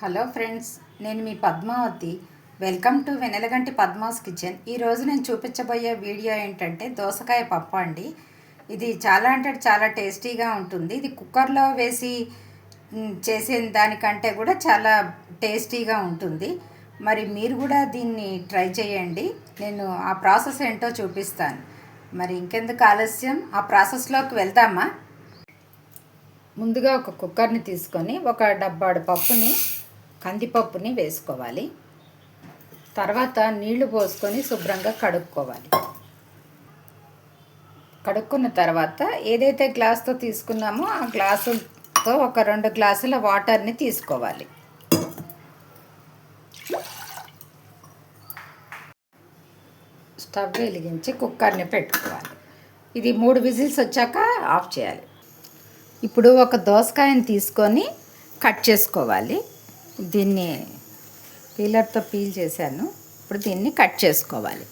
Hello friends నేను మీ Padmavathi. Welcome to Venelaganti Padma's kitchen. ఈరోజు నేను చూపించబోయే వీడియో ఏంటంటే దోసకాయ పప్పు అండి. ఇది చాలా అంటే చాలా టేస్టీగా ఉంటుంది. ఇది కుక్కర్లో వేసి చేసే దానికంటే కూడా చాలా టేస్టీగా ఉంటుంది. మరి మీరు కూడా దీన్ని ట్రై చేయండి. నేను ఆ ప్రాసెస్ ఏంటో చూపిస్తాను. మరి ఇంకెందుకు ఆలస్యం? ఆ ప్రాసెస్లోకి వెళ్దామా? ముందుగా ఒక కుక్కర్ని తీసుకొని ఒక డబ్బాడు పప్పుని కందిపప్పుని వేసుకోవాలి. తర్వాత నీళ్ళు పోసుకొని శుభ్రంగా కడుక్కోవాలి. కడుక్కున్న తర్వాత ఏదైతే గ్లాస్తో తీసుకున్నామో ఆ గ్లాసుతో ఒక రెండు గ్లాసుల వాటర్ని తీసుకోవాలి. స్టవ్ వెలిగించి కుక్కర్ని పెట్టుకోవాలి. ఇది మూడు విజిల్స్ వచ్చాక ఆఫ్ చేయాలి. ఇప్పుడు ఒక దోసకాయని తీసుకొని కట్ చేసుకోవాలి. దీన్ని పీలర్తో పీల్ చేశాను. ఇప్పుడు దీన్ని కట్ చేసుకోవాలి.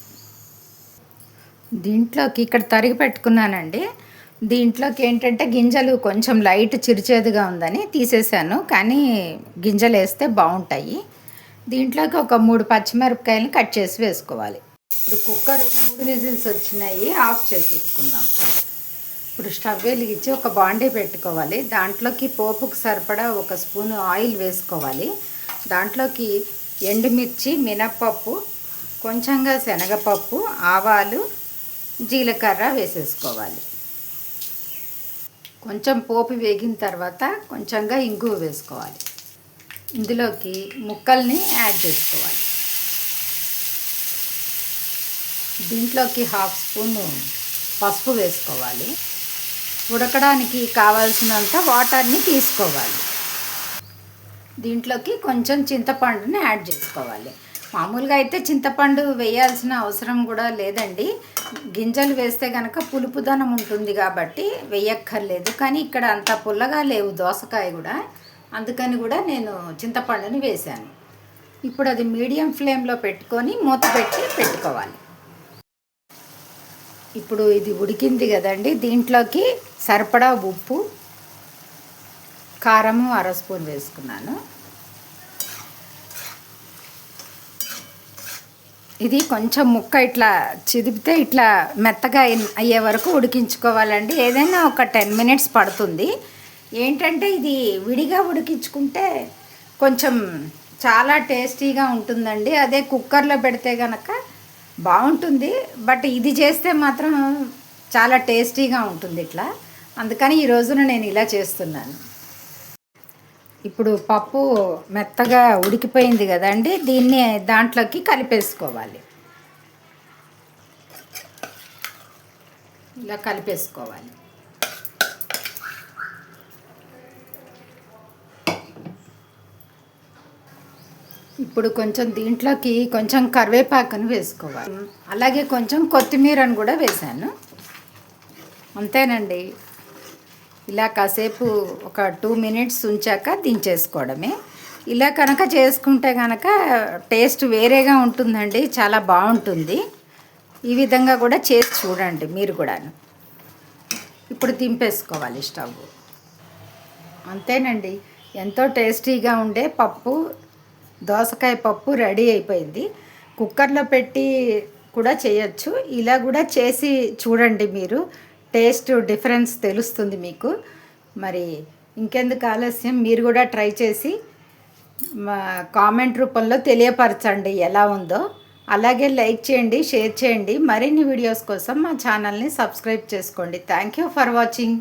దీంట్లోకి ఇక్కడ తరిగి పెట్టుకున్నానండి. దీంట్లోకి ఏంటంటే గింజలు కొంచెం లైట్ చిరిచేదిగా ఉందని తీసేసాను కానీ గింజలు వేస్తే బాగుంటాయి. దీంట్లోకి ఒక మూడు పచ్చిమిరపకాయలు కట్ చేసి వేసుకోవాలి. ఇప్పుడు కుక్కర్ మూడు విజిల్స్ వచ్చినాయి. ఆఫ్ చేసేసుకుందాం. ఇప్పుడు స్టవ్ వెలిగించి ఒక బాండీ పెట్టుకోవాలి. దాంట్లోకి పోపుకు సరిపడా ఒక స్పూన్ ఆయిల్ వేసుకోవాలి. దాంట్లోకి ఎండుమిర్చి మినప్పప్పు కొంచెంగా శనగపప్పు ఆవాలు జీలకర్ర వేసేసుకోవాలి. కొంచెం పోపు వేగిన తర్వాత కొంచెంగా ఇంగు వేసుకోవాలి. ఇందులోకి ముక్కల్ని యాడ్ చేసుకోవాలి. దీంట్లోకి హాఫ్ స్పూను పసుపు వేసుకోవాలి. ఉడకడానికి కావాల్సినంత వాటర్ని తీసుకోవాలి. దీంట్లోకి కొంచెం చింతపండుని యాడ్ చేసుకోవాలి. మామూలుగా అయితే చింతపండు వేయాల్సిన అవసరం కూడా లేదండి. గింజలు వేస్తే కనుక పులుపుదనం ఉంటుంది కాబట్టి వేయక్కర్లేదు. కానీ ఇక్కడ అంత పుల్లగా లేవు దోసకాయ కూడా. అందుకని కూడా నేను చింతపండుని వేశాను. ఇప్పుడు అది మీడియం ఫ్లేమ్లో పెట్టుకొని మూత పెట్టి పెట్టుకోవాలి. ఇప్పుడు ఇది ఉడికింది కదండి దీంట్లోకి సరిపడా ఉప్పు కారము అర స్పూన్ వేసుకున్నాను. ఇది కొంచెం ముక్క ఇట్లా చిదిపితే ఇట్లా మెత్తగా అయ్యే వరకు ఉడికించుకోవాలండి. ఏదైనా ఒక టెన్ మినిట్స్ పడుతుంది. ఏంటంటే ఇది విడిగా ఉడికించుకుంటే కొంచెం చాలా టేస్టీగా ఉంటుందండి. అదే కుక్కర్లో పెడితే కనుక బాగుంటుంది బట్ ఇది చేస్తే మాత్రం చాలా టేస్టీగా ఉంటుంది ఇట్లా. అందుకని ఈ రోజున నేను ఇలా చేస్తున్నాను. ఇప్పుడు పప్పు మెత్తగా ఉడికిపోయింది కదండి దీన్ని దాంట్లోకి కలిపేసుకోవాలి. ఇలా కలిపేసుకోవాలి. ఇప్పుడు కొంచెం దీంట్లోకి కొంచెం కరివేపాకుని వేసుకోవాలి. అలాగే కొంచెం కొత్తిమీరను కూడా వేశాను. అంతేనండి. ఇలా కాసేపు ఒక టూ మినిట్స్ ఉంచాక దించేసుకోవడమే. ఇలా కనుక చేసుకుంటే కనుక టేస్ట్ వేరేగా ఉంటుందండి చాలా బాగుంటుంది. ఈ విధంగా కూడా చేసి చూడండి మీరు కూడాను. ఇప్పుడు దింపేసుకోవాలి స్టవ్. అంతేనండి. ఎంతో టేస్టీగా ఉండే పప్పు దోసకాయ పప్పు రెడీ అయిపోయింది. కుక్కర్లో పెట్టి కూడా చేయొచ్చు. ఇలా కూడా చేసి చూడండి మీరు. టేస్ట్ డిఫరెన్స్ తెలుస్తుంది మీకు. మరి ఇంకెందుకు ఆలస్యం? మీరు కూడా ట్రై చేసి మా కామెంట్ రూపంలో తెలియపరచండి ఎలా ఉందో. అలాగే లైక్ చేయండి షేర్ చేయండి. మరిన్ని వీడియోస్ కోసం మా ఛానల్ని సబ్స్క్రైబ్ చేసుకోండి. Thank you for watching.